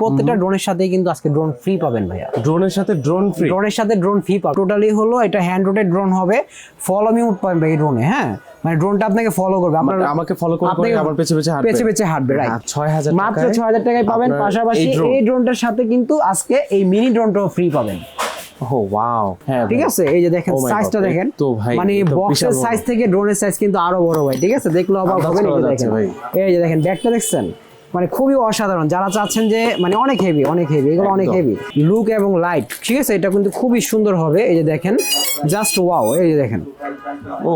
প্রত্যেকটা ড্রোনের সাথে কিন্তু আজকে ড্রোন ফ্রি পাবেন ভাইয়া। ড্রোনের সাথে ড্রোন ফ্রি ড্রোনের সাথে ড্রোন ফ্রি পাবেন। টোটালি হলো এটা হ্যান্ড রোটেড ড্রোন হবে। ফলো মি পাবেন ভাই ড্রোনে হ্যাঁ? মানে ড্রোনটা আপনাকে ফলো করবে। আপনার আমাকে ফলো করে করে আপনাকে আমার পেছে পেছে হাঁটবে। পেছে পেছে হাঁটবে রাইট আর 6000 মাত্র টাকায় ছয় হাজার টাকায় পাবেন। পাশাপাশি এই ড্রোনটার সাথে কিন্তু আজকে এই মিনি ড্রোনটাও ফ্রি পাবেন। ও ওয়াও হ্যাঁ ঠিক আছে? এই যে দেখেন Oh সাইজটা দেখেন। তো ভাই, মানে বক্সের সাইজ থেকে ড্রোনের সাইজ কিন্তু আরও বড় ভাই। ঠিক আছে? দেখল অবাক হবেন এই যে দেখেন। ভাই। এই যে দেখেন ব্যাগটা দেখছেন? মানে খুবই অসাধারণ। যারা চাচ্ছেন যে মানে অনেক হেভি অনেক হেভি এগুলো অনেক হেভি লুক এবং লাইট ঠিক আছে? এটা কিন্তু খুবই সুন্দর হবে। এই যে দেখেন জাস্ট ওয়াও এই যে দেখেন।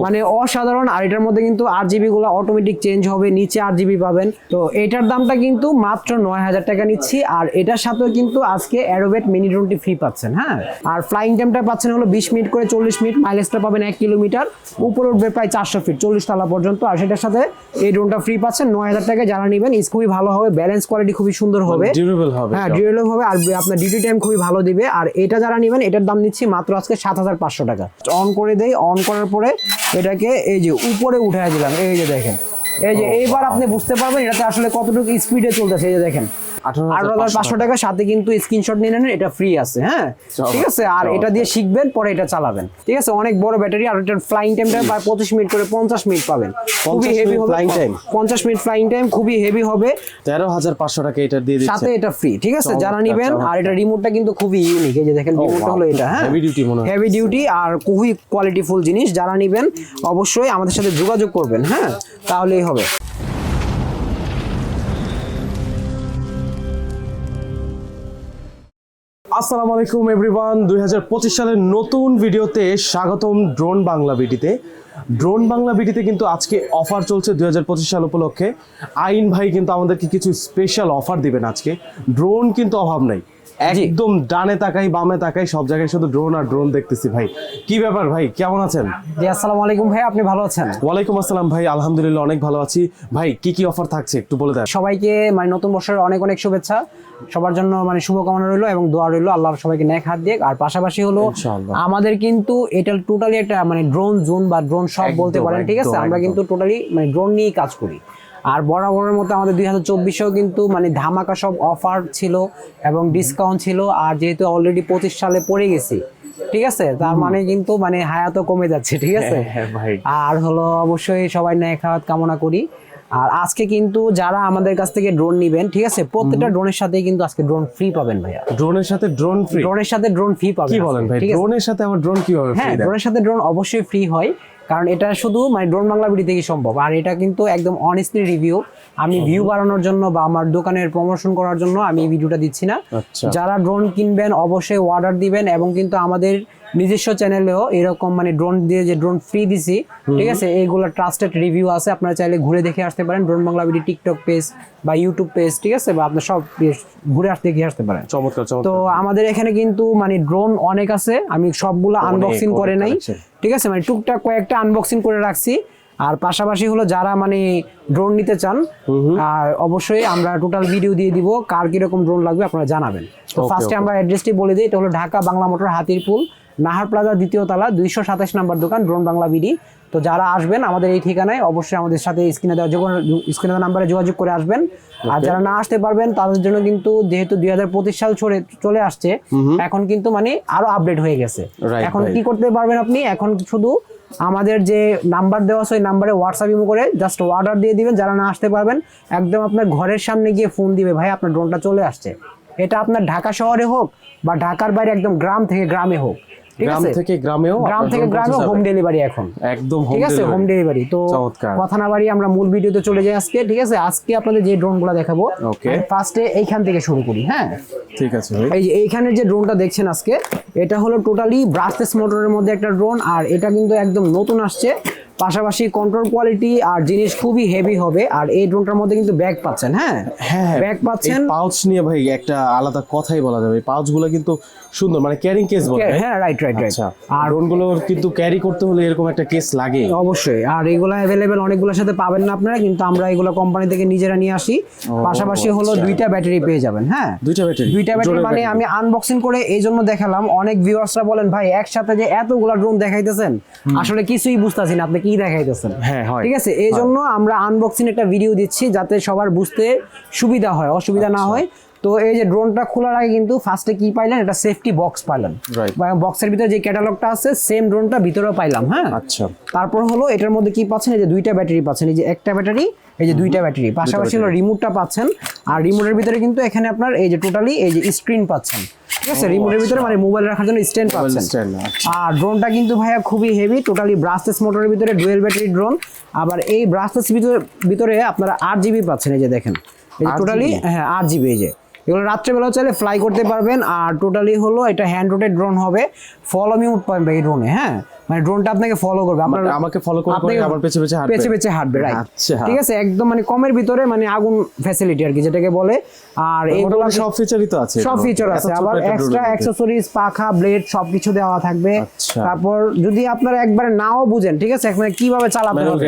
মানে অসাধারণ আর এটার মধ্যে কিন্তু আর জিবি গুলো অটোমেটিক চেঞ্জ হবে নিচে আর জিবি পাবেন। তো এটার দামটা কিন্তু মাত্র নয় হাজার টাকা নিচ্ছি আর এটার সাথেও কিন্তু আজকে অ্যারোবেট মিনি ড্রোনটি ফ্রি পাচ্ছেন হ্যাঁ? আর ফ্লাইং টাইমটা পাচ্ছেন হলো বিশ মিনিট করে চল্লিশ মিনিট মাইলেজটা পাবেন এক কিলোমিটার। উপরে উঠবে প্রায় চারশো ফিট চল্লিশ তালা পর্যন্ত। আর সেটার সাথে এই ড্রোনটা ফ্রি পাচ্ছেন নয় হাজার টাকা যারা নেবেন ইস খুবই ভালো হবে ব্যালেন্স কোয়ালিটি খুবই সুন্দর হবে। ডিউরেবল হবে হ্যাঁ ডিউরেবল হবে আর আপনার ডিউটি টাইম খুবই ভালো দিবে। আর এটা যারা নেবেন এটার দাম নিচ্ছি মাত্র আজকে সাত হাজার পাঁচশো টাকা। অন করে দেই অন করার পরে এটাকে এই যে উপরে উঠে দিলাম এই যে দেখেন। এই যে এইবার আপনি বুঝতে পারবেন এটাতে আসলে কতটুকু স্পিডে চলতেছে এই যে দেখেন। আঠারো হাজার পাঁচশো টাকা সাথে কিন্তু স্ক্রিনশট নিয়ে নেন এটা ফ্রি আছে হ্যাঁ? ঠিক আছে? আর এটা দিয়ে শিখবেন পরে এটা চালাবেন। ঠিক আছে? অনেক বড় ব্যাটারি আর এটার ফ্লাইং টাইমটা প্রায় পঁচিশ মিনিট করে পঞ্চাশ মিনিট পাবেন। খুবই 50 হেভি হবে। flying time? পঞ্চাশ মিনিট ফ্লাইং টাইম খুবই হেভি হবে। তেরো হাজার পাঁচশো টাকা এটা দিয়ে সাথে এটা ফ্রি ঠিক আছে? যারা নিবেন আর এটা রিমোটটা কিন্তু খুবই ইউনিক এই যে দেখেন রিমোটটা হলো এটা হ্যাঁ? Heavy duty মনে হেভি ডিউটি আর খুবই কোয়ালিটিফুল জিনিস। যারা নিবেন অবশ্যই আমাদের সাথে যোগাযোগ করবেন হ্যাঁ? তাহলেই হবে। আসসালামু আলাইকুম এভরিওয়ান দুই সালের নতুন ভিডিওতে স্বাগতম ড্রোন বাংলা বিটিতে ড্রোন বাংলা বিটিতে কিন্তু আজকে অফার চলছে দুই হাজার পঁচিশ সাল উপলক্ষে। আইন ভাই কিন্তু আমাদেরকে কিছু স্পেশাল অফার দিবেন আজকে। ড্রোন কিন্তু অভাব নাই। একদম ডানে তাকাই বামে তাকাই সব জায়গায় শুধু ড্রোন আর ড্রোন দেখতেছি ভাই। কি ব্যাপার ভাই কেমন আছেন? জি আসসালামু আলাইকুম ভাই আপনি ভালো আছেন? ওয়ালাইকুম আসসালাম ভাই আলহামদুলিল্লাহ অনেক ভালো আছি। ভাই কি কি অফার থাকছে একটু বলে দেন। সবাইকে মানে নতুন বছরের অনেক অনেক শুভেচ্ছা। সবার জন্য মানে শুভকামনা রইল এবং দোয়া রইল আল্লাহ সবাইকে নেক হাত দিয়ে আর পাশাপাশি হলো আমাদের কিন্তু এটা টোটালি একটা মানে ড্রোন জোন বা ড্রোন সব বলতে পারেন ঠিক আছে? আমরা কিন্তু টোটালি মানে ড্রোন নিয়েই কাজ করি। আর বরাবরের মতো আমাদের দুই হাজার চব্বিশেও কিন্তু মানে ধামাকা সব অফার ছিল এবং ডিসকাউন্ট ছিল আর যেহেতু অলরেডি পঁচিশ সালে পড়ে গেছি ঠিক আছে? তার মানে কিন্তু মানে হায়াতও কমে যাচ্ছে ঠিক আছে? হ্যাঁ আর হলো অবশ্যই সবাই ন্যায় খাওয়াত কামনা করি। আর আজকে কিন্তু যারা আমাদের কাছ থেকে ড্রোন নিবেন ঠিক আছে? প্রত্যেকটা ড্রোনের সাথে কিন্তু আজকে ড্রোন ফ্রি পাবেন ভাইয়া। ড্রোনের সাথে ড্রোন ফ্রি ড্রোনের সাথে ড্রোন ফ্রি পাবেন কি বলেন ভাই? ড্রোনের সাথে আবার ড্রোন কীভাবে হ্যাঁ ফ্রি দেন? ড্রোনের সাথে ড্রোন অবশ্যই ফ্রি হয়। কারণ এটা শুধু মানে ড্রোন বাংলা ভিডিও থেকেই সম্ভব। আর এটা কিন্তু একদম অনেস্টলি রিভিউ আমি ভিউ বাড়ানোর জন্য বা আমার দোকানের প্রমোশন করার জন্য আমি এই ভিডিওটা দিচ্ছি না। আচ্ছা। যারা ড্রোন কিনবেন অবশ্যই অর্ডার দিবেন এবং কিন্তু আমাদের নিজস্ব চ্যানেলেও এরকম মানে ড্রোন দিয়ে যে ড্রোন ফ্রি দিছি ঠিক আছে? এইগুলো ট্রাস্টেড রিভিউ আছে আপনারা চাইলে ঘুরে দেখে আসতে পারেন। Drone Bangla video TikTok page বা ইউটিউব পেজ ঠিক আছে? বা আপনার সব ঘুরে আসতে দেখে আসতে পারেন। চমৎকার তো আমাদের এখানে কিন্তু মানে ড্রোন অনেক আছে। আমি সবগুলো আনবক্সিং করে নাই ঠিক আছে? মানে টুকটাক কয়েকটা আনবক্সিং করে রাখছি। আর পাশাপাশি হলো যারা মানে ড্রোন নিতে চান আর অবশ্যই আমরা টোটাল ভিডিও দিয়ে দিব। কার কীরকম ড্রোন লাগবে আপনারা জানাবেন। তো ফার্স্টে আমরা অ্যাড্রেসটি বলে দিই। এটা হলো ঢাকা বাংলা মোটর হাতিরপুল নাহার প্লাজা দ্বিতীয় তলা দুইশো সাতাশ নাম্বার দোকান ড্রোন বাংলা বিডি। তো যারা আসবেন আমাদের এই ঠিকানায় অবশ্যই আমাদের সাথে স্ক্রিনে দেওয়া স্ক্রিনে দেওয়া নাম্বারে যোগাযোগ করে আসবেন। আর যারা না আসতে পারবেন তাদের জন্য কিন্তু যেহেতু দুই হাজার পঁচিশ সাল চলে চলে আসছে এখন কিন্তু মানে আরও আপডেট হয়ে গেছে। এখন কি করতে পারবেন আপনি? এখন শুধু আমাদের যে নাম্বার দেওয়া আছে ওই নাম্বারে হোয়াটসঅ্যাপ ইমো করে জাস্ট অর্ডার দিয়ে দিবেন। যারা না আসতে পারবেন একদম আপনার ঘরের সামনে গিয়ে ফোন দিবে ভাই আপনার ড্রোনটা চলে আসছে। এটা আপনার ঢাকা শহরে হোক বা ঢাকার বাইরে একদম গ্রাম থেকে গ্রামে হোক গ্রাম থেকে গ্রামেও গ্রাম থেকে drone গ্রামে হোম ডেলিভারি এখন। একদম ঠিক আছে? হোম ডেলিভারি তো। কথা না বাড়ি আমরা মূল ভিডিওতে চলে যাই আজকে ঠিক আছে? আজকে আপনাদের যে ড্রোনগুলো দেখাবো ওকে ফার্স্টে এইখান থেকে শুরু করি হ্যাঁ? ঠিক আছে এই যে এইখানে যে ড্রোনটা দেখছেন আজকে এটা হলো টোটালি ব্রাসলেস মোটরের মধ্যে একটা ড্রোন আর এটা কিন্তু একদম নতুন আসছে। পাশাপাশি কন্ট্রোল কোয়ালিটি আর জিনিস খুবই হেভি হবে। আর এই ড্রোনটার মধ্যে কিন্তু ব্যাগ পাচ্ছেন হ্যাঁ? হ্যাঁ ব্যাগ পাচ্ছেন। পাউচ নিয়ে ভাই একটা আলাদা কথাই বলা যাবে। পাউচগুলো কিন্তু সুন্দর মানে ক্যারিং কেস বলে হ্যাঁ রাইট রাইট রাইট আর ড্রোনগুলোর কিন্তু ক্যারি করতে হলে এরকম একটা কেস লাগে। অবশ্যই আর এগুলো অ্যাভেলেবেল অনেকগুলোর সাথে পাবেন না আপনারা কিন্তু আমরা এগুলো কোম্পানি থেকে নিজেরা নিয়ে আসি। পাশাপাশি হলো আচ্ছা। দুইটা ব্যাটারি পেয়ে যাবেন হ্যাঁ? দুইটা ব্যাটারি দুইটা ব্যাটারি মানে আমি আনবক্সিং করে এই জন্য দেখালাম। অনেক ভিউয়ার্সরা বলেন ভাই একসাথে যে এতগুলা ড্রোন দেখাইতেছেন? আসলে কিছুই বুঝতাছি না। আপনি কি দেখাইতেছেন। হ্যাঁ হয়। ঠিক আছে? এই জন্য আমরা আনবক্সিং একটা ভিডিও দিচ্ছি যাতে সবার বুঝতে সুবিধা হয় অসুবিধা না হয়। তো এই যে ড্রোনটা খোলার আগে কিন্তু ফার্স্টে কি পাইলেন? এটা সেফটি বক্স পাইলেন. বক্সের ভিতরে যে ক্যাটালগটা আছে সেম ড্রোনটা ভিতরেও পাইলাম হ্যাঁ? আচ্ছা। তারপর হলো এটার মধ্যে কি পাচ্ছেন? এই যে দুইটা ব্যাটারি পাচ্ছেন। এই যে একটা ব্যাটারি এই যে দুইটা ব্যাটারি পাশাপাশি হলো রিমোটটা পাচ্ছেন। আর রিমোটের ভিতরে কিন্তু এখানে আপনার এই যে টোটালি এই যে স্ক্রিন পাচ্ছেন। ঠিক আছে রিমোটের ভিতরে মানে মোবাইল রাখার জন্য স্ট্যান্ড পাচ্ছেন। আর ড্রোনটা কিন্তু ভাইয়া খুবই হেভি টোটালি ব্রাসলেস মোটরের ভিতরে ডুয়েল ব্যাটারি ড্রোন আবার এই ব্রাসলেস ভিতরে ভিতরে আপনারা আট জিবি পাচ্ছেন এই যে দেখেন। এই যে টোটালি হ্যাঁ আট জিবি এই যে। এগুলো রাত্রেবেলাও চাইলে ফ্লাই করতে পারবেন আর টোটালি হলো এটা হ্যান্ড রোটেড ড্রোন হবে ফলো মিউট পাবেন এই ড্রোনে হ্যাঁ। মানে ড্রোনটা আপনাকে ফলো করবে আপনার মানে আমাকে follow করে আপনাকে আমার পেছে পেছে হাঁটবে? পেছে পেছে হাঁটবে রাইট আচ্ছা। ঠিক আছে একদম মানে কমের ভিতরে মানে আগুন ফ্যাসিলিটি আর কি যেটাকে বলে আর এইগুলো মোটামুটি সব ফিচারই তো আছে সব ফিচার আছে আবার এক্সট্রা। অ্যাক্সেসরিজ পাখা ব্লেড সবকিছু দেওয়া থাকবে আচ্ছা। তারপর যদি আপনারা একবারে নাও বুঝেন ঠিক আছে মানে কীভাবে চালাতে হবে।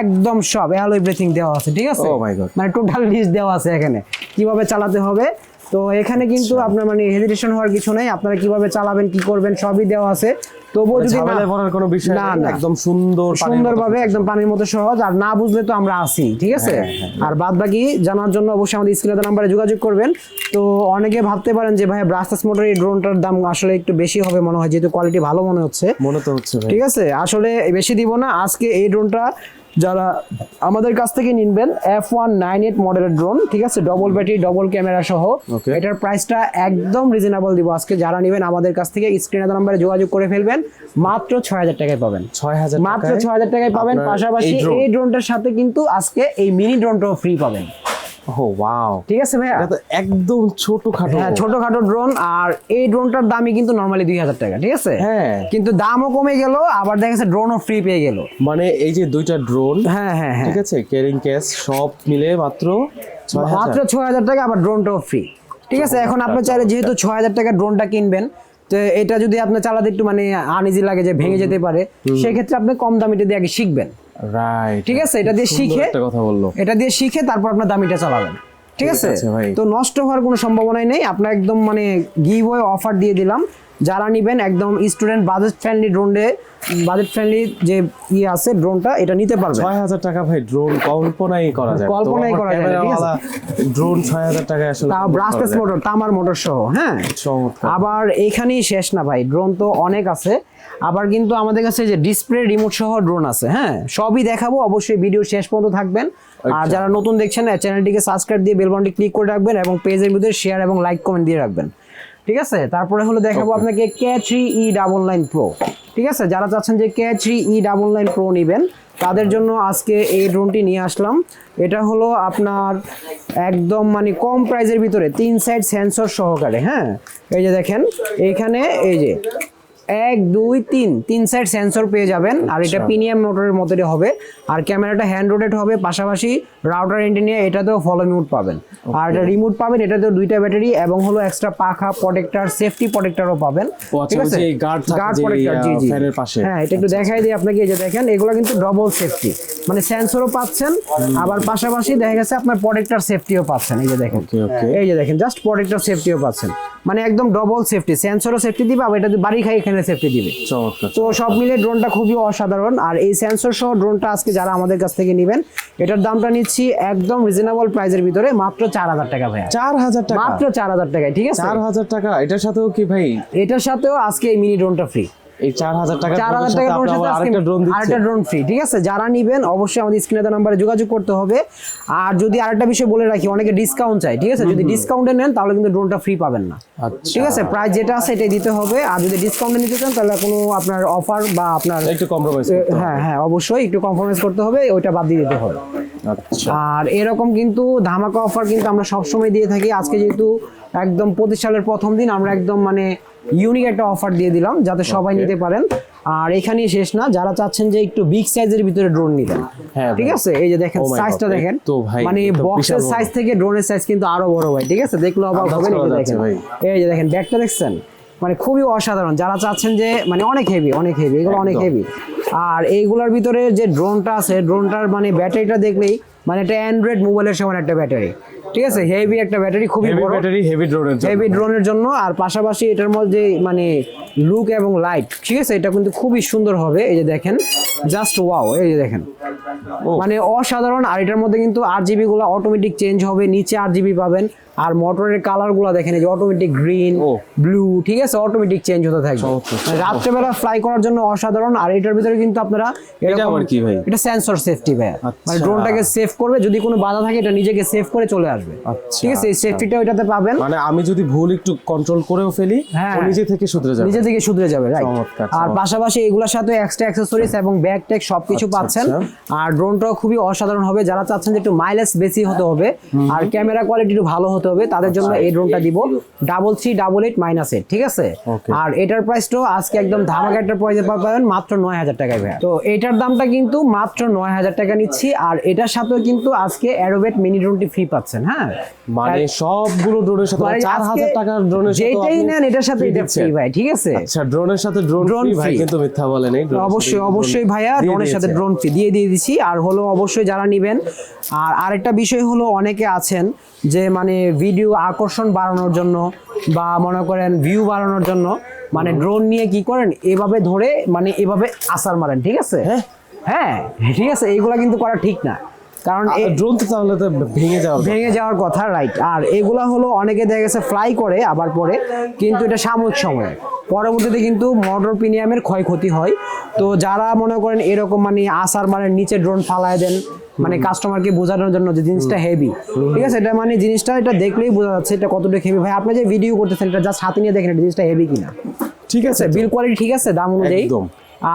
একদম সব অ্যালো এভরিথিং দেওয়া আছে ঠিক আছে Oh. মানে টোটাল লিস্ট দেওয়া আছে এখানে কীভাবে চালাতে হবে তো এখানে কিন্তু আচ্ছা। আপনার মানে হেজিটেশন হওয়ার কিছু নেই। আপনারা কীভাবে চালাবেন কি করবেন সবই দেওয়া আছে। তবুও যদি না ঝামেলায় পড়ার কোনো বিষয় না, একদম সুন্দর সুন্দরভাবে একদম পানির মতো সহজ। আর না বুঝলে তো আমরা আছি ঠিক আছে? হ্যাঁ, আর বাদ বাকি জানার জন্য অবশ্যই আমাদের স্ক্রিনে নাম্বারে যোগাযোগ করবেন। তো অনেকে ভাবতে পারেন যে ভাই ব্রাস্টাস মোটর এই ড্রোনটার দাম আসলে একটু বেশি হবে মনে হয় যেহেতু কোয়ালিটি ভালো মনে হচ্ছে। মনে তো হচ্ছে ঠিক আছে? আসলে বেশি দিব না। আজকে এই ড্রোনটা যারা আমাদের কাছ থেকে নিনবেন এফ ওয়ান নাইন এইট মডেলের ড্রোন ঠিক আছে? ডবল ব্যাটারি ডবল ক্যামেরা সহ. এটার প্রাইসটা একদম রিজনেবল দিব আজকে। যারা নেবেন আমাদের কাছ থেকে স্ক্রিনে নাম্বারে যোগাযোগ করে ফেলবেন মাত্র ছয় হাজার টাকায় পাবেন। ছয় হাজার মাত্র ছয় হাজার টাকায় পাবেন। পাশাপাশি এই ড্রোনটার সাথে কিন্তু আজকে এই মিনি ড্রোনটাও ফ্রি পাবেন। ও ওয়াও ঠিক আছে ভাইয়া? এটা তো একদম ছোট খাটো হ্যাঁ ছোটখাটো ড্রোন আর এই ড্রোনটার দামই কিন্তু নর্মালি দুই হাজার টাকা ঠিক আছে? হ্যাঁ। কিন্তু দামও কমে গেল আবার দেখা যাচ্ছে ড্রোনও ফ্রি পেয়ে গেল। মানে এই যে দুইটা ড্রোন হ্যাঁ হ্যাঁ হ্যাঁ। ঠিক আছে? ক্যারিং কেস সব মিলে মাত্র মাত্র ছয় হাজার টাকা আবার ড্রোনটাও ফ্রি ঠিক আছে? এখন আপনি চাইলে যেহেতু ছয় হাজার টাকা ড্রোনটা কিনবেন তো এটা যদি আপনার চালাতে একটু মানে আনইজি লাগে যে ভেঙে যেতে পারে সেক্ষেত্রে আপনি কম দামিটা দিয়ে আগে শিখবেন। রাইট ঠিক আছে এটা দিয়ে শিখে কথা বলল। এটা দিয়ে শিখে তারপর আপনার দামিটা চালাবেন। ঠিক আছে। তো নষ্ট হওয়ার কোনো সম্ভাবনাই নেই। আপনার একদম মানে গিভ অফার দিয়ে দিলাম। যারা নিবেন একদম স্টুডেন্ট বাজেট ফ্রেন্ডলি ড্রোনে বাজেট ফ্রেন্ডলি যে ইয়ে আছে ড্রোনটা এটা নিতে ছয় হাজার টাকা ভাই ড্রোন কল্পনাই করা যায় কল্পনাই করা যায় ঠিক আছে? ড্রোন ছয় হাজার টাকায় আসলে তাও ব্রাসলেস মোটর তামার মোটর সহ হ্যাঁ? আবার এইখানেই শেষ না ভাই ড্রোন তো অনেক আছে। আবার কিন্তু আমাদের কাছে যে ডিসপ্লে রিমোট সহ ড্রোন আছে হ্যাঁ? সবই দেখাবো অবশ্যই ভিডিও শেষ পর্যন্ত থাকবেন। আর আচ্ছা। যারা নতুন দেখছেন চ্যানেলটিকে সাবস্ক্রাইব দিয়ে বেল বাটনটি ক্লিক করে রাখবেন এবং পেজের ভিতরে শেয়ার এবং লাইক কমেন্ট দিয়ে রাখবেন। ঠিক আছে? তারপরে হলো দেখাবো আপনাকে K three E double nine pro ঠিক আছে? যারা চাচ্ছেন যে K three E double nine pro নেবেন তাদের জন্য আজকে এই ড্রোনটি নিয়ে আসলাম। এটা হলো আপনার একদম মানে কম প্রাইজের ভিতরে তিন সাইড সেন্সর সহকারে হ্যাঁ? এই যে দেখেন এইখানে এই যে এক দুই তিন। তিন সাইড সেন্সর পেয়ে যাবেন। আর এটা আচ্ছা। প্রিমিয়াম মোটরের মধ্যে হবে। আর ক্যামেরাটা হ্যান্ড রোটেট হবে। পাশাপাশি রাউটার এন্টিনিয়া এটাতেও ফলো মিউট পাবেন। আর এটা রিমোট পাবেন। এটাতেও দুইটা ব্যাটারি এবং হলো এক্সট্রা পাখা প্রোটেক্টর সেফটি প্রোটেক্টরও পাবেন। আচ্ছা, যে থাকে গার্ড যে, প্রোটেক্টর জি জি। হ্যাঁ এটা একটু দেখাই দিই আপনাকে। এই যে দেখেন এগুলো কিন্তু ডবল সেফটি মানে সেন্সরও পাচ্ছেন আবার পাশাপাশি দেখা গেছে আপনার প্রোটেক্টর সেফটিও পাচ্ছেন। এই যে দেখেন. এই যে দেখেন জাস্ট প্রোটেক্টর সেফটিও পাচ্ছেন। মানে একদম ডবল সেফটি সেন্সরও সেফটি দিবে আবার এটা বাড়ি খাই এখানে সেফটি দিবে। তো সব মিলে ড্রোনটা খুবই অসাধারণ। আর এই সেন্সর সহ ড্রোনটা আজকে যারা আমাদের কাছ থেকে নেবেন এটার দামটা নিচ্ছি একদম রিজনেবল প্রাইসের ভিতরে মাত্র চার হাজার টাকা ভাই চার হাজার টাকা? মাত্র চার হাজার টাকায় ঠিক আছে? চার হাজার টাকা? এটার সাথেও কি ভাই? এটার সাথেও আজকে এই মিনি ড্রোনটা ফ্রি এই চার হাজার টাকা চার হাজার টাকা ড্রোনের সাথে আরেকটা ড্রোন আজকে দিচ্ছে। আরেকটা ড্রোন ফ্রি ঠিক আছে? যারা নিবেন অবশ্যই আমাদের স্ক্রিনে নাম্বারে যোগাযোগ করতে হবে। আর যদি আরেকটা বিষয় বলে রাখি অনেকে ডিসকাউন্ট চাই ঠিক আছে? যদি ডিসকাউন্টে নেন তাহলে কিন্তু ড্রোনটা ফ্রি পাবেন না। আচ্ছা। ঠিক আছে? প্রাইস যেটা আছে এটাই দিতে হবে। আর যদি ডিসকাউন্টে নিতে চান তাহলে কোনো আপনার অফার বা আপনার একটু কম্প্রোমাইজ হ্যাঁ হ্যাঁ অবশ্যই একটু কম্প্রোমাইজ করতে হবে ওইটা বাদ দিয়ে দিতে হবে। আচ্ছা। আর এরকম কিন্তু ধামাকা অফার কিন্তু আমরা সবসময় দিয়ে থাকি। আজকে যেহেতু একদম সালের প্রথম দিন আমরা একদম মানে ইউনিক একটা অফার দিয়ে দিলাম যাতে সবাই নিতে পারেন। আর এখানেই শেষ না যারা চাচ্ছেন যে একটু বিগ সাইজের ভিতরে ড্রোন নিবেন। হ্যাঁ ঠিক আছে? এই যে দেখেন Oh সাইজটা দেখেন। তো ভাই, মানে বক্সের সাইজ থেকে ড্রোনের সাইজ কিন্তু আরও বড় ভাই ঠিক আছে? দেখলে অবাক যে দেখেন। এই যে দেখেন ব্যাগটা দেখছেন? মানে খুবই অসাধারণ। যারা চাচ্ছেন যে মানে অনেক হেভি অনেক হেভি এগুলো অনেক হেভি আর এইগুলোর ভিতরে যে ড্রোনটা আছে ড্রোনটার মানে ব্যাটারিটা দেখলেই মানে এটা অ্যান্ড্রয়েড মোবাইলের সমান একটা ব্যাটারি ঠিক আছে? হেভি একটা ব্যাটারি খুবই হেভি বড়। ব্যাটারি হেভি ড্রোনের জন্য। হেভি ড্রোনের জন্য আর পাশাপাশি এটার মধ্যে মানে লুক এবং লাইট ঠিক আছে? এটা কিন্তু খুবই সুন্দর হবে এই যে দেখেন। জাস্ট ওয়াও এই যে দেখেন। মানে অসাধারণ আর এটার মধ্যে কিন্তু আর জিবি গুলো অটোমেটিক চেঞ্জ হবে নিচে আর জিবি পাবেন আর মোটরের কালারগুলো দেখেন এই যে অটোমেটিক গ্রিন ব্লু ঠিক আছে? অটোমেটিক চেঞ্জ হতে থাকবে। মানে রাত্রেবেলা ফ্লাই করার জন্য অসাধারণ আর এটার ভিতরে কিন্তু আপনারা এরকম- আবার কি ভাই? এটা সেন্সর সেফটি ভাই। মানে আচ্ছা। ড্রোনটাকে সেভ করবে যদি কোনো বাধা থাকে এটা নিজেকে সেভ করে চলে আসবে। আচ্ছা, ঠিক আছে এই সেফটিটা এটাতে পাবেন। মানে আমি যদি ভুল একটু কন্ট্রোল করেও ফেলি হ্যাঁ। নিজে থেকে শুধরে যাবে। নিজে থেকে শুধরে যাবে রাইট আর পাশাপাশি এগুলোর সাথে এক্সট্রা অ্যাক্সেসরিজ এবং ব্যাগ ট্যাগ সবকিছু আচ্ছা, পাচ্ছেন। আচ্ছা। আর ড্রোনটাও খুবই অসাধারণ হবে। যারা চাচ্ছেন যে একটু মাইলেজ বেশি হতে হবে আর ক্যামেরা কোয়ালিটি একটু ভালো হতে হবে তাদের জন্য আচ্ছা। এই ড্রোনটা দিব। Double three double eight minus eight ঠিক আছে? আর এটার প্রাইসটাও আজকে একদম ধামাকা একটা প্রাইসে পাবেন মাত্র নয় হাজার টাকায় ভাইয়া। তো এটার দামটা কিন্তু মাত্র নয় হাজার টাকা নিচ্ছি আর এটার সাথেও কিন্তু আজকে অ্যারোবেট মিনি ড্রোনটি ফ্রি পাচ্ছেন হ্যাঁ? মানে সবগুলো ড্রোনের সাথে মানে চার আজকে হাজার টাকার ড্রোনের সাথে যেটাই নেন এটার সাথে এটা ফ্রি ভাই ঠিক আছে? আচ্ছা ড্রোনের সাথে ড্রোন ফ্রি ভাই কিন্তু মিথ্যা বলে নেই drone অবশ্যই অবশ্যই ভাইয়া ড্রোনের সাথে ড্রোন ফ্রি দিয়ে দিয়ে দিছি আর হলো অবশ্যই যারা নেবেন আর আরেকটা বিষয় হলো অনেকে আছেন যে মানে ভিডিও আকর্ষণ বাড়ানোর জন্য বা মনে করেন ভিউ বাড়ানোর জন্য মানে ড্রোন নিয়ে কি করেন এভাবে ধরে মানে এভাবে আসার মারেন ঠিক আছে? হ্যাঁ? হ্যাঁ ঠিক আছে এইগুলা কিন্তু করা ঠিক না। কারণ এ- ড্রোন তো তাহলে তো ভেঙে যাওয়ার ভেঙে যাওয়ার কথা রাইট আর এগুলা হলো অনেকে দেখা গেছে ফ্লাই করে আবার পরে। কিন্তু এটা সাময়িক সময়ে। পরবর্তীতে কিন্তু মোটর প্রিমিয়ামের ক্ষয়ক্ষতি হয়। তো যারা মনে করেন এরকম মানে আসার মানে নিচে ড্রোন ফালায় দেন মানে কাস্টমারকে বোঝানোর জন্য যে জিনিসটা হেভি ঠিক আছে? এটা মানে জিনিসটা এটা দেখলেই বোঝা যাচ্ছে এটা কতটুকু হেভি ভাই আপনি যে ভিডিও করতেছেন এটা জাস্ট হাতে নিয়ে দেখেন এটা জিনিসটা হেভি কিনা। ঠিক আছে বিল কোয়ালিটি ঠিক আছে দাম অনুযায়ী। একদম।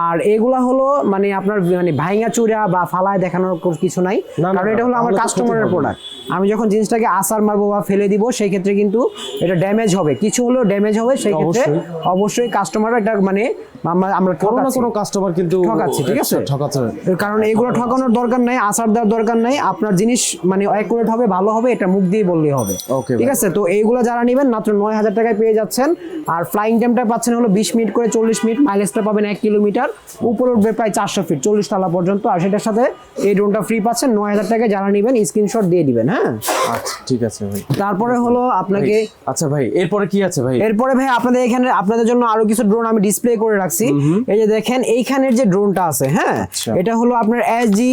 আর এগুলা হলো মানে আপনার মানে ভাইঙা চুরা বা ফালায় দেখানোর কিছু নাই। কারণ এটা হলো আমার কাস্টমারের প্রোডাক্ট আমি যখন জিনিসটাকে আসার মারবো বা ফেলে দিব সেই ক্ষেত্রে কিন্তু এটা ড্যামেজ হবে। কিছু হলেও ড্যামেজ হবে সেই ক্ষেত্রে অবশ্যই। কাস্টমার এটা মানে আমরা- কোনো কোনো কাস্টমার কিন্তু ঠকাচ্ছি, ঠিক আছে? ঠকাচ্ছে। কারণ এগুলো ঠকানোর দরকার নাই আসার দেওয়ার দরকার নাই আপনার জিনিস মানে অ্যাকুরেট হবে ভালো হবে এটা মুখ দিয়ে বললেই হবে। Okay, ঠিক আছে? তো এইগুলো যারা নেবেন মাত্র নয় হাজার টাকায় পেয়ে যাচ্ছেন। আর ফ্লাইং টাইমটা পাচ্ছেন হলো বিশ মিনিট করে চল্লিশ মিনিট মাইলেজটা পাবেন এক কিলোমিটার উপরে উঠবে প্রায় চারশো ফিট চল্লিশ তলা পর্যন্ত। আর সেটার সাথে এই ড্রোনটা ফ্রি পাচ্ছেন নয় হাজার টাকায় যারা নেবেন স্ক্রিনশট দিয়ে দিবেন হ্যাঁ? আচ্ছা ঠিক আছে ভাই। তারপরে হলো আপনাকে আচ্ছা ভাই এরপরে কি আছে ভাই? এরপরে ভাই আপনাদের এখানে আপনাদের জন্য আরও কিছু ড্রোন আমি ডিসপ্লে করে রাখছি। এই যে দেখেন এইখানের যে ড্রোনটা আছে হ্যাঁ আচ্ছা। এটা হলো আপনার S G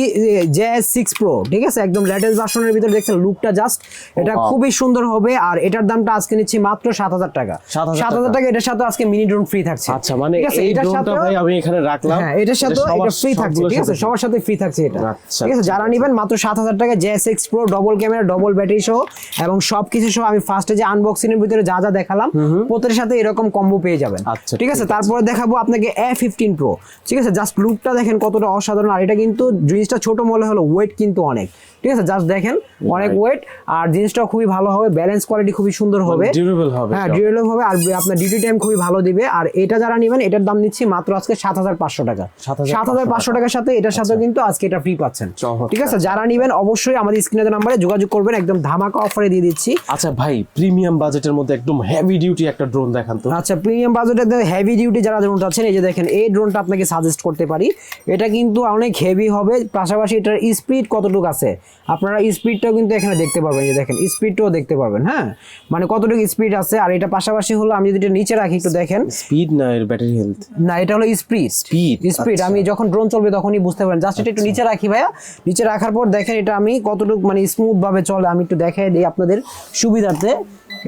J S six pro ঠিক আছে? একদম লেটেস্ট ভার্সনের ভিতরে দেখছেন লুকটা জাস্ট এটা খুবই সুন্দর হবে আর এটার দামটা আজকে নিচ্ছি মাত্র সাত হাজার টাকা। সাত হাজার টাকা। এটার সাথে আজকে মিনি ড্রোন ফ্রি থাকছে। আচ্ছা মানে এটার সাথেও- ভাই আমি এখানে রাখলাম। হ্যাঁ এটার সাথে এটা ফ্রি থাকছে ঠিক আছে? সবার সাথে ফ্রি থাকছে এটা। আচ্ছা, ঠিক আছে? যারা নেবেন মাত্র সাত হাজার টাকা JS six pro double camera double battery সহ এবং সবকিছু সহ আমি ফার্স্টে যে আনবক্সিং এর ভিতরে যা যা দেখালাম প্রত্যেকের সাথে এরকম কম্বো পেয়ে যাবেন। আচ্ছা, ঠিক আছে? তারপরে দেখাবো আপনাকে এ ফিফটিন প্রো ঠিক আছে? জাস্ট লুকটা দেখেন কতটা অসাধারণ। আর এটা কিন্তু জিনিসটা ছোট মনে হলো ওয়েট কিন্তু অনেক। ঠিক আছে? জাস্ট দেখেন অনেক ওয়েট আর জিনিসটাও খুবই ভালো হবে ব্যালেন্স কোয়ালিটি খুবই সুন্দর হবে। ডিউরেবল হবে হ্যাঁ ডিউরেবল হবে আর আপনার ডিউটি টাইম খুবই ভালো দিবে। আর এটা যারা নেবেন এটার দাম নিচ্ছি মাত্র আজকে সাত হাজার পাঁচশো টাকা। 7,500 সাত হাজার পাঁচশো টাকার সাথে এটার সাথে কিন্তু আজকে এটা ফ্রি পাচ্ছেন। ঠিক আছে? যারা নেবেন অবশ্যই আমাদের স্ক্রিনে নাম্বারে যোগাযোগ করবেন একদম ধামাকা অফারে দিয়ে দিচ্ছি। আচ্ছা ভাই প্রিমিয়াম বাজেটের মধ্যে একদম হেভি ডিউটি একটা ড্রোন দেখান তো। আচ্ছা প্রিমিয়াম বাজেটে হেভি ডিউটি যারা ড্রোনটা আছেন এই যে দেখেন এই ড্রোনটা আপনাকে সাজেস্ট করতে পারি। এটা কিন্তু অনেক হেভি হবে পাশাপাশি এটার স্পিড কতটুকু আছে? আপনারা স্পিডটাও কিন্তু এখানে দেখতে পাবেন যে দেখেন স্পিডটাও দেখতে পাবেন হ্যাঁ? মানে কতটুকু স্পিড আছে আর এটা পাশাপাশি হলো আমি যদি এটা নিচে রাখি একটু দেখেন। স্পিড না এর ব্যাটারি হেলথ না এটা হলো স্পিড স্পিড আচ্ছা। আমি যখন ড্রোন চলবে তখনই বুঝতে পারেন জাস্ট এটা একটু নিচে রাখি ভাইয়া। নিচে রাখার পর দেখেন এটা আমি কতটুকু মানে স্মুথ ভাবে চলে। আমি একটু দেখাই দিই আপনাদের সুবিধার্থে।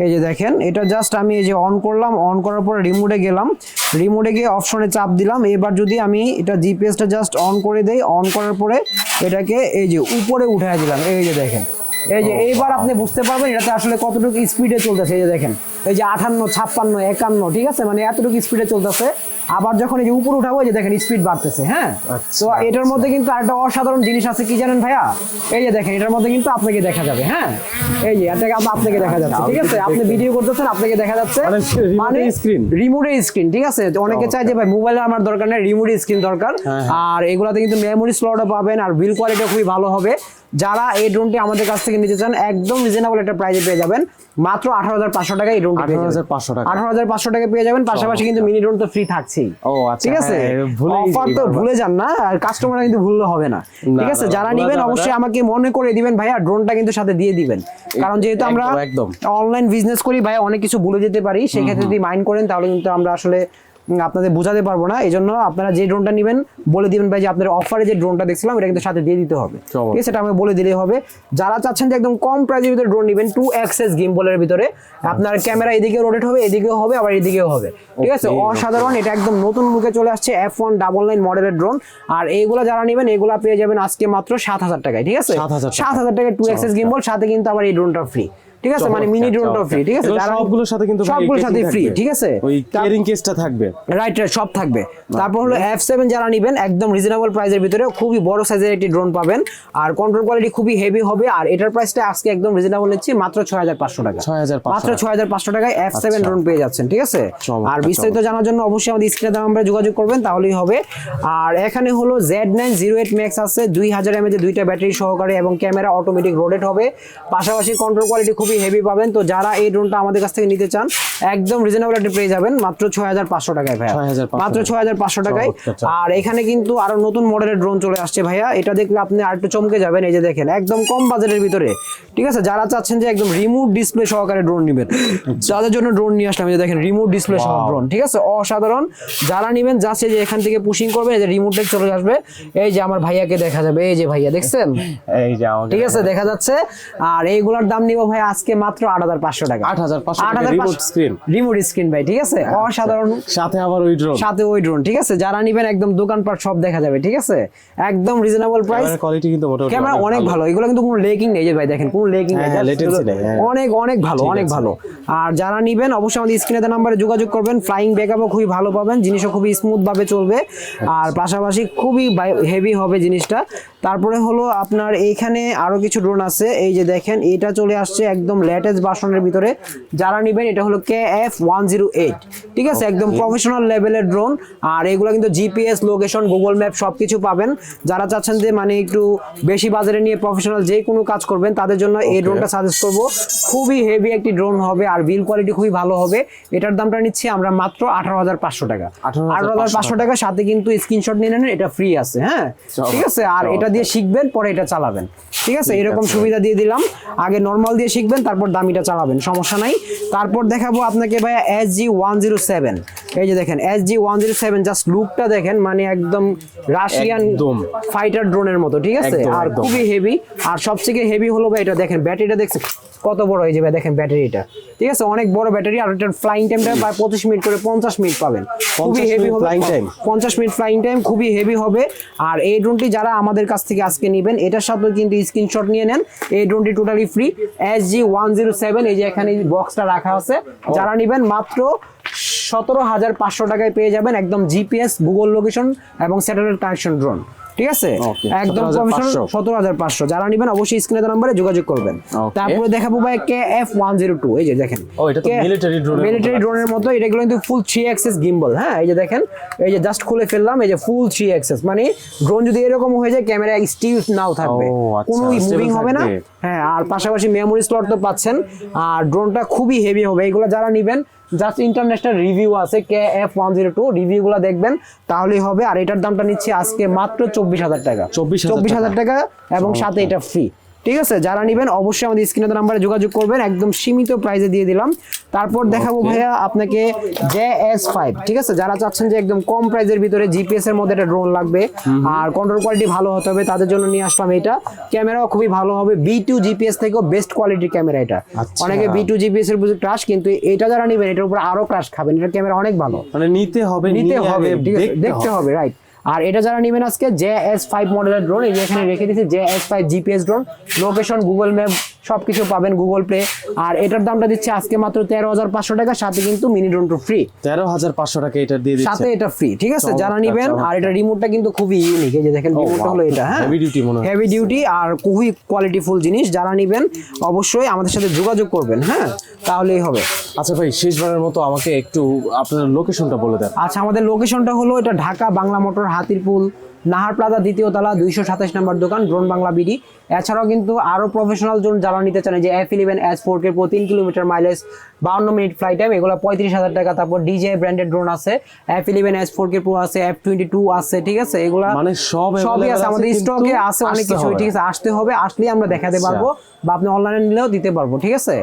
এই যে দেখেন এটা জাস্ট আমি এই যে অন করলাম। অন করার পর রিমোটে গেলাম। রিমোটে গিয়ে অপশনে চাপ দিলাম। এবার যদি আমি এটা জিপিএসটা জাস্ট অন করে দেই অন করার পরে এটাকে এই যে উপরে উঠে দিলাম এই যে দেখেন। এই যে এইবার আপনি বুঝতে পারবেন এটাতে আসলে কতটুকু স্পিডে চলতেছে এই যে দেখেন। এই যে আঠান্ন ছাপ্পান্ন একান্ন ঠিক আছে? মানে এতটুকু স্পিডে চলতেছে। আবার যখন এই যে উপরে উঠাবো এই যে দেখেন স্পিড বাড়তেছে হ্যাঁ? আচ্ছা, তো এটার মধ্যে কিন্তু আরেকটা অসাধারণ জিনিস আছে কি জানেন ভাইয়া? এই যে দেখেন এটার মধ্যে কিন্তু আপনাকে দেখা যাবে হ্যাঁ? এই যে এটাকে আপ- আপনাকে দেখা যাচ্ছে ঠিক আছে? আপনি ভিডিও করতেছেন আপনাকে দেখা যাচ্ছে। মানে screen? রিমোটের স্ক্রিন ঠিক আছে? তো অনেকে চায় যে ভাই মোবাইলে আমার দরকার নেই রিমোটের স্ক্রিন দরকার। হ্যাঁ, আর এগুলাতে কিন্তু মেমোরি স্লটও পাবেন আর বিল কোয়ালিটি খুবই ভালো হবে। যারা এই ড্রোনটি আমাদের কাছ থেকে নিতে চান একদম রিজনেবল একটা প্রাইসে পেয়ে যাবেন। মাত্র আঠারো হাজার পাঁচশো টাকা এই ড্রোন ড্রোনটি আঠারো হাজার পাঁচশো টাকা। আঠারো হাজার পাঁচশো টাকা পেয়ে যাবেন পাশাপাশি কিন্তু মিনি ড্রোন তো ফ্রি থাকছেই। ও আচ্ছা ঠিক আছে? হ্যাঁ, অফার তো ভুলে যান না আর কাস্টমার কিন্তু ভুললে হবে না। ঠিক আছে? যারা নিবেন অবশ্যই আমাকে মনে করে দিবেন ভাইয়া ড্রোনটা কিন্তু সাথে দিয়ে দিবেন। কারণ যেহেতু আমরা একদম। অনলাইন বিজনেস করি ভাই অনেক কিছু ভুলে যেতে পারি সেই ক্ষেত্রে যদি মাইন্ড করেন তাহলে কিন্তু আমরা আসলে আপনাদের বোঝাতে পারব না এই জন্য আপনারা যে ড্রোনটা নেবেন বলে দিবেন ভাই যে আপনার অফারে যে ড্রোনটা দেখছিলাম এটা কিন্তু সাথে দিয়ে দিতে হবে। ঠিক আছে সেটা আমি বলে দিলেই হবে। যারা চাচ্ছেন যে একদম কম প্রাইসের ভিতরে ড্রোন নেবেন টু এক্সেস গিম্বলের ভিতরে আপনার ক্যামেরা এদিকে রোটেট হবে এদিকেও হবে আবার এদিকেও হবে। ঠিক আছে অসাধারণ এটা একদম নতুন লুকে চলে আসছে এফ ওয়ান ডাবল নাইন মডেলের ড্রোন আর এইগুলো যারা নেবেন এগুলো পেয়ে যাবেন আজকে মাত্র সাত হাজার টাকায় ঠিক আছে? সাত হাজার টাকায় টু এক্সেস গিম্বল সাথে কিন্তু আবার এই ড্রোনটা ফ্রি ঠিক আছে? মানে মিনি ড্রোনটা ফ্রি ঠিক আছে? সবগুলোর সাথে কিন্তু সবগুলোর সাথে ফ্রি ঠিক আছে? ওই ক্যারিং কেসটা থাকবে। রাইট রাইট সব থাকবে। তারপর হলো এফ সেভেন যারা নেবেন একদম রিজনেবল প্রাইসের ভিতরে খুবই বড় সাইজের একটি ড্রোন পাবেন। আর কন্ট্রোল কোয়ালিটি খুবই হেভি হবে আর এটার প্রাইসটা আজকে একদম রিজনেবল নিচ্ছি মাত্র ছয় হাজার পাঁচশো টাকা। 6,500 মাত্র ছয় হাজার পাঁচশো টাকায় এফ সেভেন আচ্ছা। ড্রোন পেয়ে যাচ্ছেন ঠিক আছে? আর বিস্তারিত জানার জন্য অবশ্যই আমাদের স্ক্রিনে দেওয়া আমরা যোগাযোগ করবেন তাহলেই হবে। আর এখানে হলো Z nine zero eight max আছে দুই হাজার এমএজ দুইটা ব্যাটারি সহকারে এবং ক্যামেরা অটোমেটিক রোটেট হবে। পাশাপাশি কন্ট্রোল কোয়ালিটি খুবই হেভি পাবেন। তো যারা এই ড্রোনটা আমাদের কাছ থেকে নিতে চান একদম রিজনেবল একটা পেয়ে যাবেন মাত্র ছয় হাজার পাঁচশো টাকায় ভাইয়া। মাত্র ছয় হাজার পাঁচশো টাকায়। আর এখানে কিন্তু আরও নতুন মডেলের ড্রোন চলে আসছে ভাইয়া। এটা দেখলে আপনি আর একটু চমকে যাবেন এই যে দেখেন একদম কম বাজেটের ভিতরে। ঠিক আছে? যারা চাচ্ছেন যে একদম রিমোট ডিসপ্লে সহকারে ড্রোন নেবেন যাদের জন্য ড্রোন নিয়ে আসলাম এই যে দেখেন রিমোট ডিসপ্লে সহ ড্রোন ঠিক আছে? অসাধারণ। যারা নেবেন যাচ্ছে যে এখান থেকে পুশিং করবে এই যে রিমোটে চলে আসবে। এই যে আমার ভাইয়াকে দেখা যাবে এই যে ভাইয়া দেখছেন? এই যে ঠিক আছে? দেখা যাচ্ছে। আর এইগুলোর দাম নিব ভাই আজকে মাত্র আট হাজার পাঁচশো টাকা। 8,500 টাকা screen। রিমোট স্ক্রিন ভাই ঠিক আছে? অসাধারণ। সাথে আবার ওই ড্রোন সাথে ওই ড্রোন ঠিক আছে? যারা নিবেন একদম দোকানপাট সব দেখা যাবে ঠিক আছে? একদম রিজনেবল প্রাইস কোয়ালিটি কিন্তু মোটামুটি ক্যামেরা অনেক ভালো। এগুলো কিন্তু কোনো লেকিং নেই যে ভাই দেখেন কোনো লেকিং নেই। হ্যাঁ, হ্যাঁ। অনেক অনেক ভালো অনেক ভালো। আর যারা নিবেন অবশ্যই আমাদের স্ক্রিনে দেওয়া নাম্বারে যোগাযোগ করবেন। ফ্লাইং ব্যাকআপও খুবই ভালো পাবেন। জিনিসও খুবই স্মুথ ভাবে চলবে। আর পাশাপাশি খুবই হেভি হবে জিনিসটা। তারপরে হলো আপনার এইখানে আরও কিছু ড্রোন আছে। এই যে দেখেন এটা চলে আসছে একদম লেটেস্ট ভার্সনের ভিতরে। যারা নিবেন এটা হলো K F one zero eight ঠিক আছে? একদম প্রফেশনাল লেভেলের ড্রোন আর এগুলো কিন্তু জিপিএস লোকেশন গুগল ম্যাপ সবকিছু পাবেন। যারা চাচ্ছেন যে মানে একটু বেশি বাজারে নিয়ে প্রফেশনাল যে কোনো কাজ করবেন তাদের জন্য এই ড্রোনটা সাজেস্ট করব। খুবই হেভি একটি ড্রোন হবে আর বিল কোয়ালিটি খুবই ভালো হবে। এটার দামটা নিচ্ছি আমরা মাত্র আঠারো হাজার পাঁচশো টাকা। আঠারো হাজার পাঁচশো টাকা সাথে কিন্তু স্ক্রিনশট নিয়ে নেন এটা ফ্রি আছে হ্যাঁ? ঠিক আছে? আর এটা দিয়ে শিখবেন পরে এটা চালাবেন। ঠিক আছে? এরকম সুবিধা দিয়ে দিলাম। আগে নর্মাল দিয়ে শিখবেন তারপর দামিটা চালাবেন। সমস্যা নাই। তারপর দেখাবো আপনাকে ভাইয়া S G one zero seven এই যে দেখেন S G one zero seven just লুকটা দেখেন মানে একদম রাশিয়ান ফাইটার ড্রোনের মতো ঠিক আছে? আর খুবই হেভি আর সবথেকে হেভি হলো ভাই এটা দেখেন ব্যাটারিটা দেখছেন? কত বড়? হয়ে যাবে দেখেন ব্যাটারিটা। ঠিক আছে? অনেক বড় ব্যাটারি আর এটার ফ্লাইং টাইমটা প্রায় পঁচিশ মিনিট করে পঞ্চাশ মিনিট পাবেন। খুবই হেভি হবে। পঞ্চাশ মিনিট ফ্লাইং টাইম খুবই হেভি হবে। আর এই ড্রোনটি যারা আমাদের কাছ থেকে আজকে নেবেন। এটার সাথে কিন্তু স্ক্রিনশট নিয়ে নেন। এই ড্রোনটি totally free S G one zero seven এই যে এখানে বক্সটা রাখা আছে। যারা নেবেন মাত্র সতেরো হাজার পাঁচশো টাকায় পেয়ে যাবেন একদম জিপিএস গুগল লোকেশন এবং স্যাটেলাইট কানেকশন ড্রোন ঠিক আছে? একদম 17,500 সতেরো হাজার পাঁচশো। যারা নেবেন অবশ্যই স্ক্রিনে নাম্বারে যোগাযোগ করবেন। তারপরে দেখাবো ভাই K F one zero two এই যে দেখেন। এটা মিলিটারি ড্রোনের মতো এটাগুলো কিন্তু ফুল থ্রি অ্যাক্সেস গিম্বল হ্যাঁ? এই যে দেখেন এই যে জাস্ট খুলে ফেললাম এই যে ফুল থ্রি অ্যাক্সেস মানে ড্রোন যদি এরকম হয়ে যায় ক্যামেরা স্টিল নাও থাকবে। আচ্ছা, কোনো মুভিং হবে না। হ্যাঁ আর পাশাপাশি মেমোরি স্লট তো পাচ্ছেন। আর ড্রোনটা খুবই হেভি হবে। এইগুলো যারা নেবেন জাস্ট ইন্টারন্যাশনাল রিভিউ আছে K F one zero two রিভিউগুলো দেখবেন তাহলেই হবে। আর এটার দামটা নিচ্ছে আজকে মাত্র চব্বিশ হাজার টাকা। 24,000 চব্বিশ হাজার টাকা। এবং সাথে এটা ফ্রি ঠিক আছে? যারা নেবেন অবশ্যই আমাদের স্ক্রিনে নাম্বারে যোগাযোগ করবেন। একদম সীমিত প্রাইসে দিয়ে দিলাম। তারপর দেখাবো ভাইয়া আপনাকে জে এস ফাইভ ঠিক আছে? যারা চাচ্ছেন যে একদম কম প্রাইসের ভিতরে জিপিএস এর মধ্যে একটা ড্রোন লাগবে আর কন্ট্রোল কোয়ালিটি ভালো হতে হবে তাদের জন্য নিয়ে আসলাম এটা। ক্যামেরাও খুবই ভালো হবে। বি টু জিপিএস থেকেও বেস্ট কোয়ালিটির ক্যামেরা এটা। আচ্ছা। অনেকে বি টু জিপিএস এর বুঝে ক্রাশ কিন্তু এটা যারা নেবেন এটার উপর আরও ক্রাশ খাবেন। এটা ক্যামেরা অনেক ভালো। মানে নিতে হবে নিতে হবে ঠিক আছে? দেখতে হবে। রাইট আর এটা যারা নেবেন আজকে জে এস ফাইভ মডেলের ড্রোন এই যে এখানে রেখে দিয়েছি J S five GPS drone location Google map সবকিছু পাবেন গুগল প্লে আর এটার দামটা দিচ্ছে আজকে মাত্র তেরো হাজার পাঁচশো টাকা সাথে কিন্তু মিনি ড্রোন টু ফ্রি তেরো হাজার পাঁচশো টাকা এটা দিয়ে দিচ্ছে। সাথে এটা ফ্রি ঠিক আছে? যারা নেবেন আর এটা রিমোটটা কিন্তু খুবই ইউনিক এই যে দেখেন রিমোটটা হলো এটা হ্যাঁ? heavy duty মনে। হেভি ডিউটি আর খুবই কোয়ালিটিফুল জিনিস। যারা নেবেন অবশ্যই আমাদের সাথে যোগাযোগ করবেন হ্যাঁ? তাহলেই হবে। আচ্ছা ভাই শেষবারের মতো আমাকে একটু আপনার লোকেশনটা বলে দেন। আচ্ছা আমাদের লোকেশনটা হলো এটা ঢাকা বাংলা মোটর হাতিরপুল নাহার প্লাজা দ্বিতীয় তলা দুইশো সাতাশ নম্বর দোকান ড্রোন বাংলা বিডি এছাড়াও কিন্তু আরও প্রফেশনাল জোন যারা নিতে চান যে F eleven S four K pro তিন কিলোমিটার মাইলেজ বাউন্ন মিনিট ফ্লাইট টাইম এগুলো পঁয়ত্রিশ হাজার টাকা। তারপর ডিজে ব্র্যান্ডেড ড্রোন আছে F eleven S four K pro আছে এফ টোয়েন্টি টু আছে ঠিক আছে? এগুলা মানে সব সবই আছে। আমাদের স্টকে আছে অনেক কিছু ঠিক আছে? আসতে হবে আসলেই আমরা দেখাতে আচ্ছা। পারব বা আপনি অনলাইনে নিলেও দিতে পারব ঠিক আছে?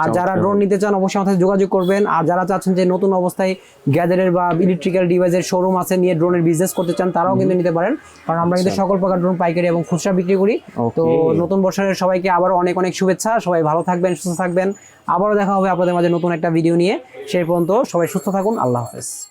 আর যারা ড্রোন নিতে চান অবশ্যই আমাদের যোগাযোগ করবেন। আর যারা চাচ্ছেন যে নতুন অবস্থায় গ্যাজেটের বা ইলেকট্রিক্যাল ডিভাইসের শোরুম আছে নিয়ে ড্রোনের বিজনেস করতে চান তারাও কিন্তু নিতে পারেন। কারণ আমরা কিন্তু সকল প্রকার ড্রোন পাইকারি এবং খুচরা বিক্রি করি। তো Okay. নতুন বছরের সবাইকে আবার অনেক অনেক শুভেচ্ছা। সবাই ভালো থাকবেন সুস্থ থাকবেন। আবারও দেখা হবে আপনাদের মাঝে নতুন একটা ভিডিও নিয়ে। সেই পর্যন্ত সবাই সুস্থ থাকুন। আল্লাহ হাফেজ।